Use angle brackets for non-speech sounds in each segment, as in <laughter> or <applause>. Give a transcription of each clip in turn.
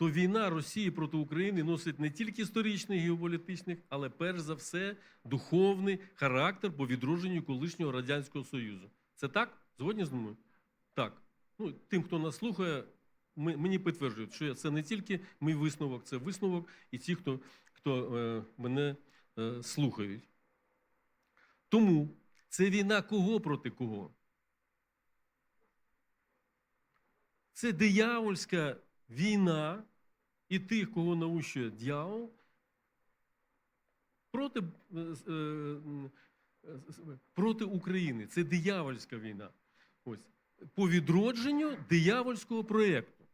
то війна Росії проти України носить не тільки історичний геополітичний, але перш за все духовний характер по відродженню колишнього Радянського Союзу. Це так? Згодні з мною? Так. Ну, тим, хто нас слухає, ми- мені підтверджують, що це не тільки мій висновок, це висновок і ті, хто, хто е, мене е, слухають. Тому це війна кого проти кого? Це диявольська війна і тих, кого наущує дьявол, проти, е, е, е, проти України. Це диявольська війна. Ось. По відродженню диявольського проєкту.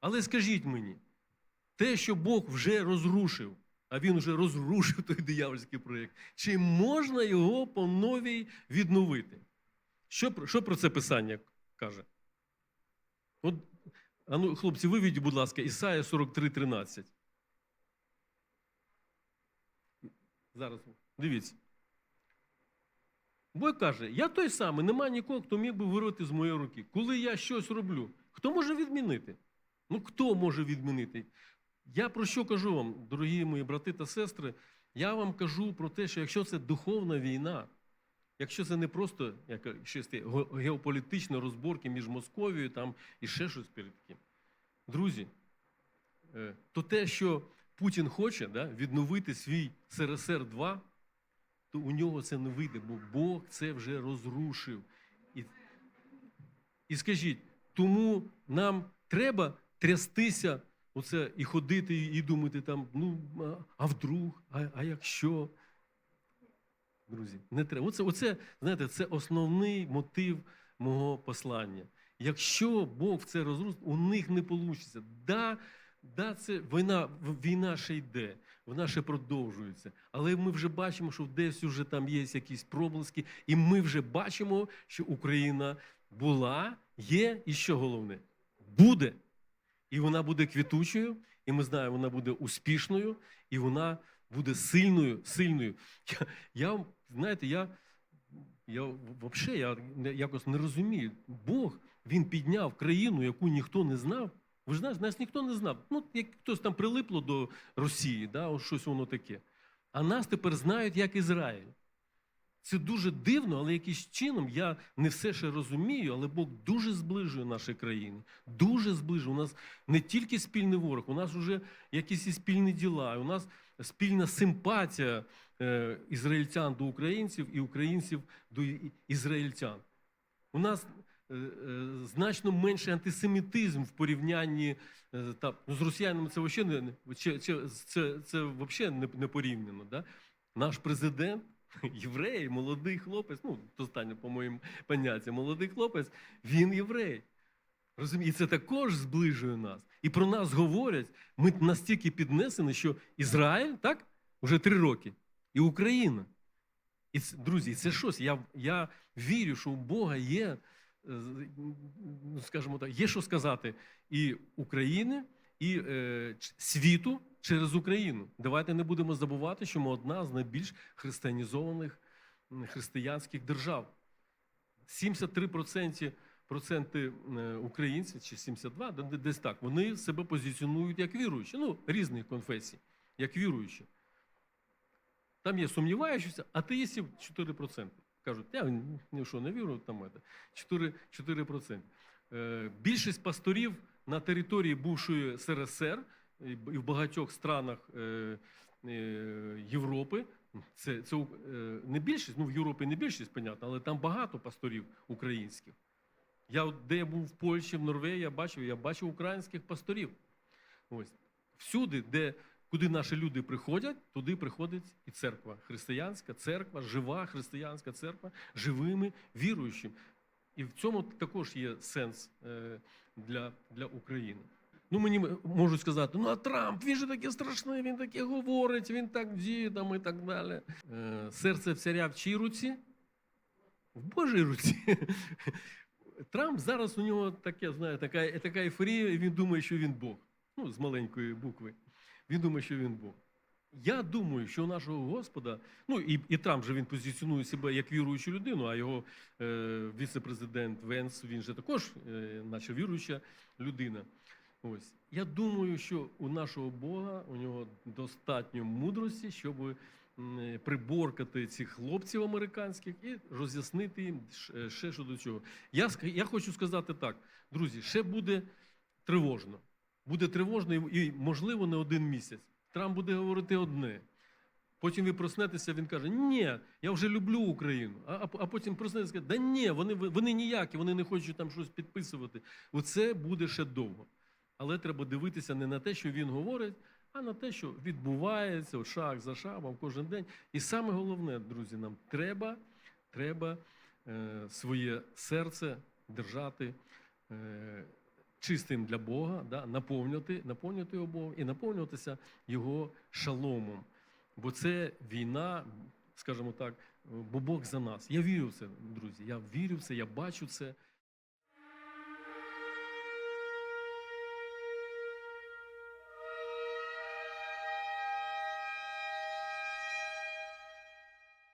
Але скажіть мені, те, що Бог вже розрушив, а він вже розрушив той диявольський проєкт, чи можна його по новій відновити? Що, що про це писання каже? От, а ну, хлопці, виведіть, будь ласка, Ісая 43,13. Зараз, дивіться. Бог каже, я той самий, немає нікого, хто міг би вирвати з моєї руки. Коли я щось роблю, хто може відмінити? Ну, хто може відмінити? Я про що кажу вам, дорогі мої брати та сестри? Я вам кажу про те, що якщо це духовна війна, якщо це не просто як щось геополітичні розборки між Московією там, і ще щось перед таким, друзі, е, то те, що Путін хоче да, відновити свій СРСР 2 то у нього це не вийде, бо Бог це вже розрушив. І, і скажіть, тому нам треба трястися оце, і ходити, і думати там, ну, а- вдруг, а, а якщо. Друзі, не треба. Оце, оце, знаєте, це основний мотив мого послання. Якщо Бог в це розрушить, у них не вийде. Да, да, це війна, війна ще йде, вона ще продовжується. Але ми вже бачимо, що десь вже там є якісь проблиски, і ми вже бачимо, що Україна була, є, і що головне, буде. І вона буде квітучою, і ми знаємо, вона буде успішною, і вона буде сильною, сильною. Я, я вам, знаєте, я, я взагалі я якось не розумію. Бог він підняв країну, яку ніхто не знав. Ви ж знаєте, нас ніхто не знав. Ну, як хтось там прилипло до Росії, да, ось щось воно таке. А нас тепер знають як Ізраїль. Це дуже дивно, але якимось чином я не все ще розумію, але Бог дуже зближує наші країни. Дуже зближує. У нас не тільки спільний ворог, у нас вже якісь і спільні діла, у нас спільна симпатія ізраїльтян до українців і українців до і- ізраїльтян. У нас е, е, значно менший антисемітизм в порівнянні е, та, ну, з росіянами. Це взагалі не, це, це, це, взагалі не, не порівняно. Да? Наш президент, <laughs> єврей, молодий хлопець, ну, останнє, по моїм поняттям, молодий хлопець, він єврей. Розумієте, це також зближує нас. І про нас говорять, ми настільки піднесені, що Ізраїль, так, вже три роки, і Україна. І друзі, це щось. Я, я вірю, що у Бога є, е, ну, скажімо так, є що сказати і України, і е, світу через Україну. Давайте не будемо забувати, що ми одна з найбільш християнізованих християнських держав. 73% проценти е, українців, чи 72, де- де- десь так, вони себе позиціонують як віруючі, ну, різних конфесій, як віруючі. Там є сумніваючіся, атеїстів 4%. Кажуть, я ні що не вірю, там 4, 4%. Е, Більшість пасторів на території бувшої СРСР і в багатьох странах е, е, Європи, це, це е, не більшість, ну в Європі не більшість, понятно, але там багато пасторів українських. Я, де я був в Польщі, в Норвегії, я бачив, я бачив українських пасторів. Ось. Всюди, де, куди наші люди приходять, туди приходить і церква. Християнська церква, жива християнська церква, живими віруючими. І в цьому також є сенс е, для, для України. Ну, мені можуть сказати, ну а Трамп, він же такий страшний, він таке говорить, він так діє там і так далі. Е, серце царя в чій руці? В Божій руці. <laughs> Трамп зараз у нього таке, знає, така, така ейфорія, і він думає, що він Бог. Ну, з маленької букви. Він думає, що він Бог. Я думаю, що у нашого Господа, ну і, і Трамп же він позиціонує себе як віруючу людину, а його е, віце-президент Венс, він же також, е, наче віруюча людина. Ось. Я думаю, що у нашого Бога у нього достатньо мудрості, щоб приборкати цих хлопців американських і роз'яснити їм ще що до чого. Я, я хочу сказати так, друзі, ще буде тривожно. Буде тривожно і, можливо, не один місяць. Трамп буде говорити одне. Потім ви проснетеся, він каже: Ні, я вже люблю Україну. А, а, а потім проснетеся да ні, вони, вони ніякі, вони не хочуть там щось підписувати. Оце буде ще довго. Але треба дивитися не на те, що він говорить, а на те, що відбувається от шаг за шагом кожен день. І саме головне, друзі, нам треба, треба е, своє серце держати. Е, Чистим для Бога, да, наповнювати, наповнювати його Богом і наповнюватися його шаломом. Бо це війна, скажімо так, бо Бог за нас. Я вірю в це, друзі. Я вірю в це, я бачу це.